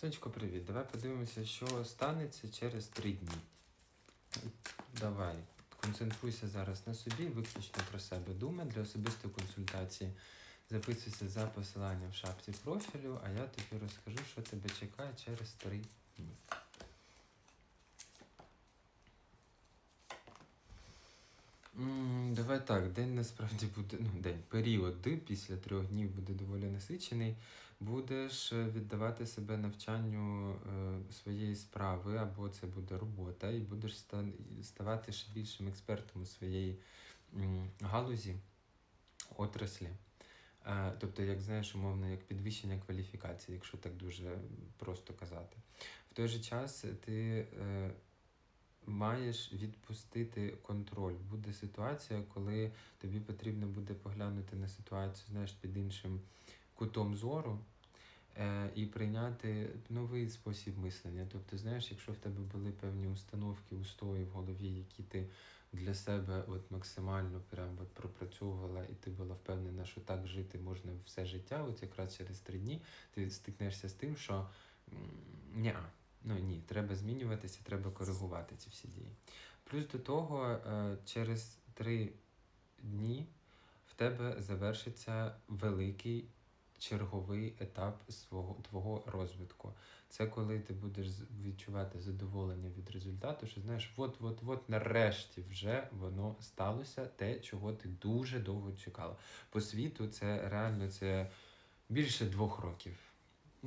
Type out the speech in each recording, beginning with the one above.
Сонечко, привіт. Давай подивимося, що станеться через три дні. Давай, концентруйся зараз на собі, виключно про себе думай для особистої консультації. Записуйся за посиланням в шапці профілю, а я тобі розкажу, що тебе чекає через три дні. М, Давай так, день насправді буде, ну, день, період після трьох днів буде доволі насичений. Будеш е, віддавати себе навчанню е, своєї справи, або це буде робота, і будеш ставати ще більшим експертом у своєї м, галузі, отраслі. Е, Тобто, як знаєш, умовно, як підвищення кваліфікації, якщо так дуже просто казати. В той же час ти е, маєш відпустити контроль. Буде ситуація, коли тобі потрібно буде поглянути на ситуацію, знаєш, під іншим кутом зору. е, І прийняти новий спосіб мислення. Тобто, знаєш, якщо в тебе були певні установки, устої в голові, які ти для себе от максимально прям от пропрацьовувала, і ти була впевнена, що так жити можна все життя, от якраз через три дні ти стикнешся з тим, що ні, ну ні, треба змінюватися, треба коригувати ці всі дії. Плюс до того, е, через три дні в тебе завершиться великий черговий етап свого твого розвитку. Це коли ти будеш відчувати задоволення від результату, що знаєш, от, от, от нарешті вже воно сталося, те, чого ти дуже довго чекала. По світу це реально це більше двох років.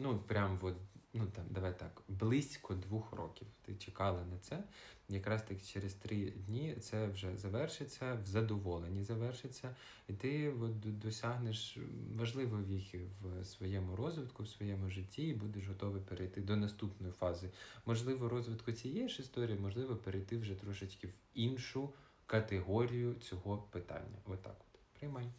Ну, прям от, ну там, давай так, близько двох років. Ти чекала на це. Якраз так через три дні це вже завершиться, в задоволенні завершиться, і ти от, досягнеш важливої віхи в своєму розвитку, в своєму житті, і будеш готовий перейти до наступної фази. Можливо, розвитку цієї ж історії, можливо, перейти вже трошечки в іншу категорію цього питання. Отак от. Приймай.